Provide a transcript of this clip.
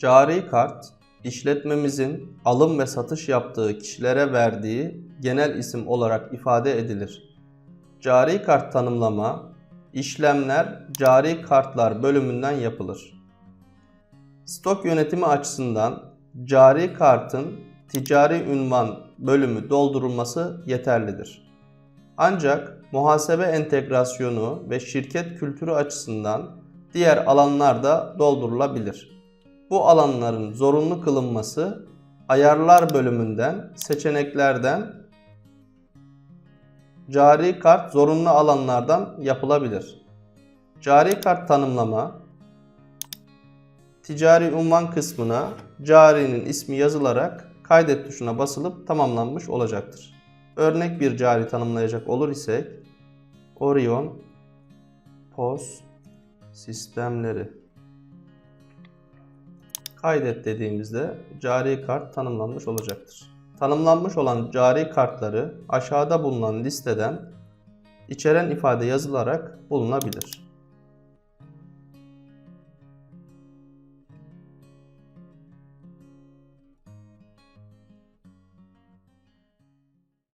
Cari kart, işletmemizin alım ve satış yaptığı kişilere verdiği genel isim olarak ifade edilir. Cari kart tanımlama, işlemler cari kartlar bölümünden yapılır. Stok yönetimi açısından cari kartın ticari ünvan bölümü doldurulması yeterlidir. Ancak muhasebe entegrasyonu ve şirket kültürü açısından diğer alanlar da doldurulabilir. Bu alanların zorunlu kılınması ayarlar bölümünden seçeneklerden cari kart zorunlu alanlardan yapılabilir. Cari kart tanımlama ticari unvan kısmına carinin ismi yazılarak kaydet tuşuna basılıp tamamlanmış olacaktır. Örnek bir cari tanımlayacak olur isek Orion POS sistemleri kaydet dediğimizde cari kart tanımlanmış olacaktır. Tanımlanmış olan cari kartları aşağıda bulunan listeden içeren ifade yazılarak bulunabilir.